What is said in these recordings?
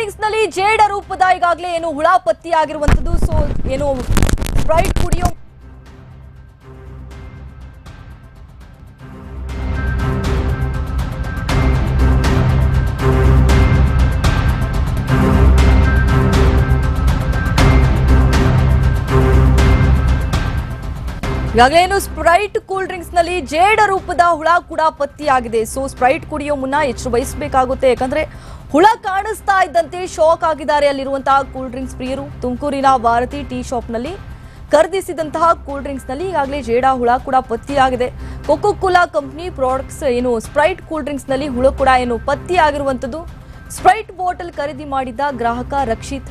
ಡ್ರಿಂಕ್ಸ್ನಲ್ಲಿ ಜೇಡ ರೂಪದ ಈಗಾಗಲೇ ಏನು ಹುಳ ಸೋ ಸೊ ಏನು ಸ್ಪ್ರೈಟ್ ಕುಡಿಯೋ ಈಗಾಗಲೇ ಏನು ಸ್ಪ್ರೈಟ್ ಕೂಲ್ ಡ್ರಿಂಕ್ಸ್ನಲ್ಲಿ ಜೇಡ ರೂಪದ ಹುಳ ಕೂಡ ಪತ್ತಿಯಾಗಿದೆ. ಸೊ ಸ್ಪ್ರೈಟ್ ಕುಡಿಯೋ ಮುನ್ನ ಎಚ್ಚರ ವಹಿಸಬೇಕಾಗುತ್ತೆ ಯಾಕಂದ್ರೆ ಹುಳ ಕಾಣಿಸ್ತಾ ಇದ್ದಂತೆ ಶಾಕ್ ಆಗಿದ್ದಾರೆ ಅಲ್ಲಿರುವಂತಹ ಕೂಲ್ ಡ್ರಿಂಕ್ಸ್ ಪ್ರಿಯರು. ತುಮಕೂರಿನ ಭಾರತಿ ಟೀ ಶಾಪ್ನಲ್ಲಿ ಖರೀದಿಸಿದಂತಹ ಕೂಲ್ ಡ್ರಿಂಕ್ಸ್ನಲ್ಲಿ ಈಗಾಗಲೇ ಜೇಡ ಹುಳ ಕೂಡ ಪತ್ತಿಯಾಗಿದೆ. ಕೊಕೋ ಕೋಲಾ ಕಂಪ್ನಿ ಪ್ರಾಡಕ್ಟ್ಸ್ ಏನು ಸ್ಪ್ರೈಟ್ ಕೂಲ್ ಡ್ರಿಂಕ್ಸ್ನಲ್ಲಿ ಹುಳ ಕೂಡ ಏನು ಪತ್ತೆಯಾಗಿರುವಂತದ್ದು ಸ್ಪ್ರೈಟ್ ಬಾಟಲ್ ಖರೀದಿ ಮಾಡಿದ್ದ ಗ್ರಾಹಕ ರಕ್ಷಿತ್.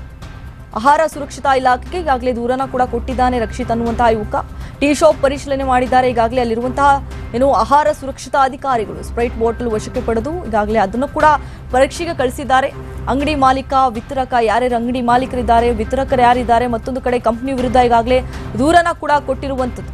ಆಹಾರ ಸುರಕ್ಷತಾ ಇಲಾಖೆಗೆ ಈಗಾಗಲೇ ದೂರನ ಕೂಡ ಕೊಟ್ಟಿದ್ದಾನೆ ರಕ್ಷಿತ್ ಅನ್ನುವಂತಹ ಯುವಕ. ಟೀ ಶಾಪ್ ಪರಿಶೀಲನೆ ಮಾಡಿದ್ದಾರೆ. ಈಗಾಗಲೇ ಅಲ್ಲಿರುವಂತಹ ಏನು ಆಹಾರ ಸುರಕ್ಷತಾ ಅಧಿಕಾರಿಗಳು ಸ್ಪ್ರೈಟ್ ಬಾಟಲ್ ವಶಕ್ಕೆ ಪಡೆದು ಈಗಾಗಲೇ ಅದನ್ನು ಕೂಡ ಪರೀಕ್ಷೆಗೆ ಕಳಿಸಿದ್ದಾರೆ. ಅಂಗಡಿ ಮಾಲೀಕ, ವಿತರಕ ಯಾರ್ಯಾರು ಅಂಗಡಿ ಮಾಲೀಕರಿದ್ದಾರೆ, ವಿತರಕರು ಯಾರಿದ್ದಾರೆ, ಮತ್ತೊಂದು ಕಡೆ ಕಂಪನಿ ವಿರುದ್ಧ ಈಗಾಗಲೇ ದೂರನ ಕೂಡ ಕೊಟ್ಟಿರುವಂಥದ್ದು.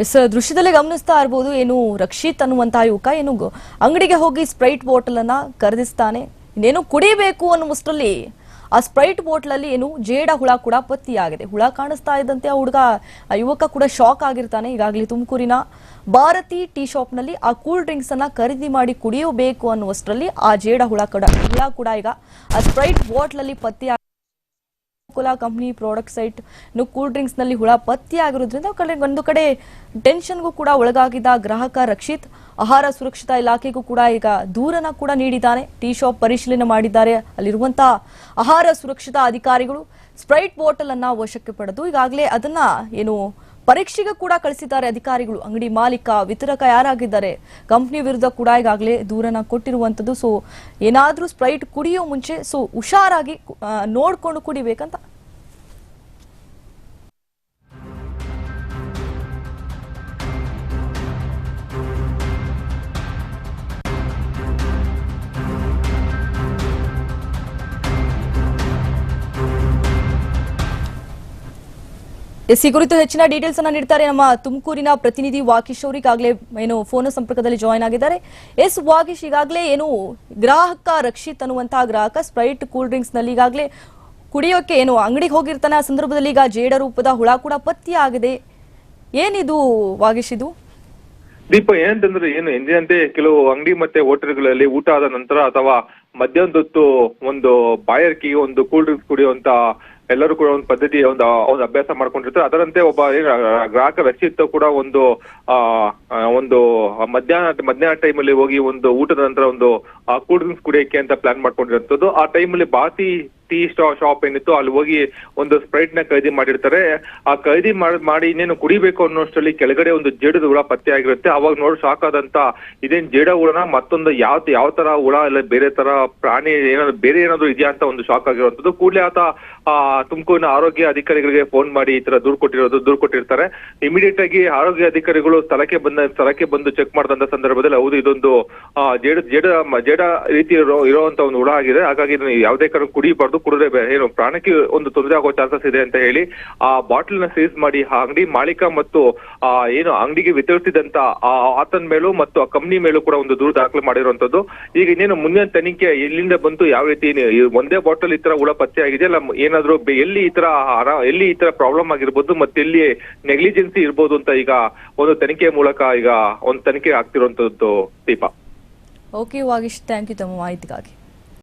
ಎಸ್ ದೃಶ್ಯದಲ್ಲೇ ಗಮನಿಸ್ತಾ ಇರ್ಬೋದು, ಏನು ರಕ್ಷಿತ್ ಅನ್ನುವಂತಹ ಯುವಕ, ಏನು ಅಂಗಡಿಗೆ ಹೋಗಿ ಸ್ಪ್ರೈಟ್ ಬಾಟಲ್ ಅನ್ನ ಖರೀದಿಸ್ತಾನೆ ಇನ್ನೇನು ಕುಡಿಬೇಕು ಅನ್ನುವಷ್ಟರಲ್ಲಿ ಆ ಸ್ಪ್ರೈಟ್ ಬಾಟಲ್ ಅಲ್ಲಿ ಏನು ಜೇಡ ಹುಳ ಕೂಡ ಪತ್ತಿಯಾಗಿದೆ. ಹುಳ ಕಾಣಿಸ್ತಾ ಇದ್ದಂತೆ ಆ ಹುಡುಗ, ಆ ಯುವಕ ಕೂಡ ಶಾಕ್ ಆಗಿರ್ತಾನೆ. ಈಗಾಗಲೇ ತುಮಕೂರಿನ ಭಾರತಿ ಟೀ ಶಾಪ್ನಲ್ಲಿ ಆ ಕೂಲ್ ಡ್ರಿಂಕ್ಸ್ ಅನ್ನ ಖರೀದಿ ಮಾಡಿ ಕುಡಿಯಬೇಕು ಅನ್ನುವಷ್ಟರಲ್ಲಿ ಆ ಜೇಡ ಹುಳ ಕೂಡ ಹುಳ ಕೂಡ ಈಗ ಆ ಸ್ಪ್ರೈಟ್ ಬಾಟಲ್ ಅಲ್ಲಿ ಪತ್ತೆ ಕೋಲಾ ಕಂಪ್ನಿ ಪ್ರಾಡಕ್ಟ್ ಸೈಟ್ ಇನ್ನು ಕೂಲ್ ಡ್ರಿಂಕ್ಸ್ನಲ್ಲಿ ಹುಳ ಪತ್ತೆಯಾಗಿರೋದ್ರಿಂದ ಕಡೆ ಒಂದು ಕಡೆ ಟೆನ್ಷನ್ಗೂ ಕೂಡ ಒಳಗಾಗಿದ್ದ ಗ್ರಾಹಕ ರಕ್ಷಿತ್, ಆಹಾರ ಸುರಕ್ಷತಾ ಇಲಾಖೆಗೂ ಕೂಡ ಈಗ ದೂರನ ಕೂಡ ನೀಡಿದ್ದಾನೆ. ಟೀ ಶಾಪ್ ಪರಿಶೀಲನೆ ಮಾಡಿದ್ದಾರೆ. ಅಲ್ಲಿರುವಂತಹ ಆಹಾರ ಸುರಕ್ಷತಾ ಅಧಿಕಾರಿಗಳು ಸ್ಪ್ರೈಟ್ ಬಾಟಲ್ ಅನ್ನ ವಶಕ್ಕೆ ಪಡೆದು ಈಗಾಗಲೇ ಅದನ್ನ ಏನು ಪರೀಕ್ಷೆಗೆ ಕೂಡ ಕಳಿಸಿದ್ದಾರೆ ಅಧಿಕಾರಿಗಳು. ಅಂಗಡಿ ಮಾಲೀಕ ವಿತರಕ ಯಾರಾಗಿದ್ದಾರೆ? ಕಂಪ್ನಿ ವಿರುದ್ಧ ಕೂಡ ಈಗಾಗಲೇ ದೂರನ ಕೊಟ್ಟಿರುವಂತದ್ದು. ಸೊ ಏನಾದ್ರೂ ಸ್ಪ್ರೈಟ್ ಕುಡಿಯೋ ಮುಂಚೆ ಸೊ ಹುಷಾರಾಗಿ ನೋಡಿಕೊಂಡು ಕುಡಿಬೇಕಂತ ಎಸ್ ಈ ಕುರಿತು ಹೆಚ್ಚಿನ ಡೀಟೇಲ್ಸ್ ಅನ್ನ ನೀಡ್ತಾರೆ ನಮ್ಮ ತುಮಕೂರಿನ ಪ್ರತಿನಿಧಿ ವಾಕೀಶ್ ಅವರು. ಈಗಾಗಲೇ ಏನು ಫೋನ್ ಸಂಪರ್ಕದಲ್ಲಿ ಜಾಯಿನ್ ಆಗಿದ್ದಾರೆ. ಎಸ್ ವಾಗೀಶ್ ಈಗಾಗಲೇ ಏನು ಗ್ರಾಹಕ ರಕ್ಷಿತ್ ಅನ್ನುವಂತಹ ಗ್ರಾಹಕ ಸ್ಪ್ರೈಟ್ ಕೂಲ್ ಡ್ರಿಂಕ್ಸ್ನಲ್ಲಿ ಈಗಾಗಲೇ ಕುಡಿಯೋಕೆ ಏನು ಅಂಗಡಿಗೆ ಹೋಗಿರ್ತಾನೆ. ಆ ಸಂದರ್ಭದಲ್ಲಿ ಈಗ ಜೇಡ ರೂಪದ ಹುಳ ಕೂಡ ಪತ್ತೆಯಾಗಿದೆ ಏನಿದು ವಾಗೀಶ್ ಇದು? ದೀಪ, ಏನಂತಂದ್ರೆ ಏನು ಎಂದಿನಂತೆ ಕೆಲವು ಅಂಗಡಿ ಮತ್ತೆ ಹೋಟೆಲ್ಗಳಲ್ಲಿ ಊಟ ಆದ ನಂತರ ಅಥವಾ ಮಧ್ಯಾಹ್ನದೊತ್ತು ಒಂದು ಬಾಯರ್ಕಿ ಒಂದು ಕೂಲ್ ಡ್ರಿಂಕ್ಸ್ ಕುಡಿಯುವಂತ ಎಲ್ಲರೂ ಕೂಡ ಒಂದು ಪದ್ಧತಿ, ಒಂದು ಒಂದು ಅಭ್ಯಾಸ ಮಾಡ್ಕೊಂಡಿರ್ತಾರೆ. ಅದರಂತೆ ಒಬ್ಬ ಗ್ರಾಹಕ ವ್ಯಕ್ತಿತ್ವ ಕೂಡ ಒಂದು, ಆ ಒಂದು ಮಧ್ಯಾಹ್ನ ಮಧ್ಯಾಹ್ನ ಟೈಮಲ್ಲಿ ಹೋಗಿ ಒಂದು ಊಟದ ನಂತರ ಒಂದು ಕೂಲ್ ಡ್ರಿಂಕ್ಸ್ ಕುಡಿಯಕ್ಕೆ ಅಂತ ಪ್ಲಾನ್ ಮಾಡ್ಕೊಂಡಿರೋಂಥದ್ದು ಆ ಟೈಮಲ್ಲಿ ಬಾತಿ ಟೀ ಸ್ಟಾ ಶಾಪ್ ಏನಿತ್ತು ಅಲ್ಲಿ ಹೋಗಿ ಒಂದು ಸ್ಪ್ರೈಟ್ನ ಖರೀದಿ ಮಾಡಿರ್ತಾರೆ. ಆ ಖರೀದಿ ಮಾಡ್- ಇನ್ನೇನು ಕುಡಿಬೇಕು ಅನ್ನೋಷ್ಟರಲ್ಲಿ ಕೆಳಗಡೆ ಒಂದು ಜೇಡದ ಹುಳ ಪತ್ತೆ ಆಗಿರುತ್ತೆ. ಅವಾಗ ನೋಡಿ ಶಾಕ್ ಆದಂತ ಇದೇನ್ ಜೇಡ ಹುಳನ ಮತ್ತೊಂದು ಯಾವ ಯಾವ ತರ ಹುಳ ಇಲ್ಲ ಬೇರೆ ತರ ಪ್ರಾಣಿ ಏನಾದ್ರು ಬೇರೆ ಏನಾದ್ರು ಇದೆಯಾ ಅಂತ ಒಂದು ಶಾಕ್ ಆಗಿರುವಂತದ್ದು ಕೂಡಲೇ ಆತ, ಆ, ತುಮಕೂರಿನ ಆರೋಗ್ಯ ಅಧಿಕಾರಿಗಳಿಗೆ ಫೋನ್ ಮಾಡಿ ಈ ತರ ದೂರು ಕೊಟ್ಟಿರೋದು ದೂರ್ ಕೊಟ್ಟಿರ್ತಾರೆ. ಇಮಿಡಿಯೇಟ್ ಆಗಿ ಆರೋಗ್ಯ ಅಧಿಕಾರಿಗಳು ಸ್ಥಳಕ್ಕೆ ಬಂದ ಸ್ಥಳಕ್ಕೆ ಬಂದು ಚೆಕ್ ಮಾಡಿದಂತ ಸಂದರ್ಭದಲ್ಲಿ ಹೌದು, ಇದೊಂದು ಜೇಡ ಜೇಡ ಜೇಡ ರೀತಿ ಇರೋ ಇರುವಂತ ಒಂದು ಹುಳ ಆಗಿದೆ. ಹಾಗಾಗಿ ಯಾವುದೇ ಕಾರಣ ಕುಡಿಬಾರ್ದು. ಕುಡಿದ್ರೆ ಏನು ಪ್ರಾಣಕ್ಕೆ ಒಂದು ತೊಂದರೆ ಆಗೋ ಚಾನ್ಸಸ್ ಇದೆ ಅಂತ ಹೇಳಿ, ಆ ಬಾಟಲ್ನ ಸೀಸ್ ಮಾಡಿ, ಆ ಅಂಗಡಿ ಮಾಲೀಕ ಮತ್ತು, ಆ, ಏನು ಅಂಗಡಿಗೆ ವಿತರಿಸಿದಂತ, ಆ, ಆತನ ಮೇಲೂ ಮತ್ತು ಆ ಕಂಪ್ನಿ ಮೇಲೂ ಕೂಡ ಒಂದು ದೂರು ದಾಖಲು ಮಾಡಿರುವಂತದ್ದು. ಈಗ ಇನ್ನೇನು ಮುಂದಿನ ತನಿಖೆ ಎಲ್ಲಿಂದ ಬಂತು, ಯಾವ ರೀತಿ ಒಂದೇ ಬಾಟಲ್ ಈ ತರ ಹುಳ ಪತ್ತೆ ಆಗಿದೆ, ಅಲ್ಲ ಏನಾದ್ರು ಎಲ್ಲಿ ಈ ತರ ಎಲ್ಲಿ ಈ ತರ ಪ್ರಾಬ್ಲಮ್ ಆಗಿರ್ಬೋದು, ಮತ್ತೆ ಎಲ್ಲಿ ನೆಗ್ಲಿಜೆನ್ಸಿ ಇರ್ಬೋದು ಅಂತ ಈಗ ಒಂದು ತನಿಖೆ ಮೂಲಕ ಈಗ ಒಂದು ತನಿಖೆ ಆಗ್ತಿರುವಂತದ್ದು Deepa. Okay Vagish thank you ತಮ್ಮ ಮಾಹಿತಿಗಾಗಿ.